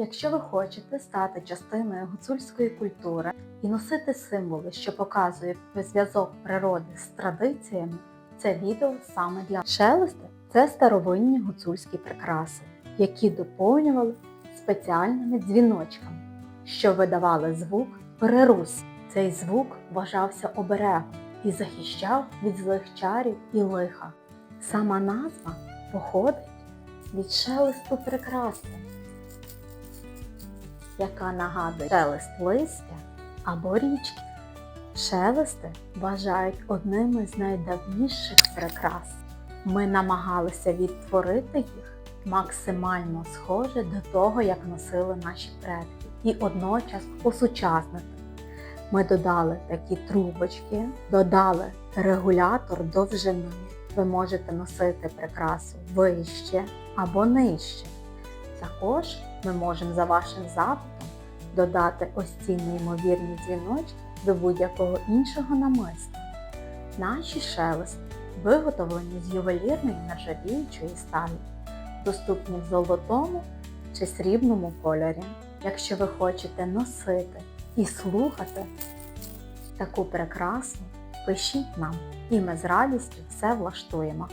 Якщо ви хочете стати частиною гуцульської культури і носити символи, що показують зв'язок природи з традиціями, це відео саме для шелести це старовинні гуцульські прикраси, які доповнювали спеціальними дзвіночками, що видавали звук перерус. Цей звук вважався оберегом і захищав від злих чарів і лиха. Сама назва походить від шелесту прикраси, яка нагадує шелест листя або річки. Шелести вважають одними з найдавніших прикрас. Ми намагалися відтворити їх максимально схоже до того, як носили наші предки, і одночас осучаснити. Ми додали такі трубочки, додали регулятор довжини. Ви можете носити прикрасу вище або нижче. Також ми можемо за вашим запитом додати ось ці неймовірні дзвіночки до будь-якого іншого намиста. Наші шелести виготовлені з ювелірної нержавіючої сталі, доступні в золотому чи срібному кольорі. Якщо ви хочете носити і слухати таку прикрасу, пишіть нам, і ми з радістю все влаштуємо.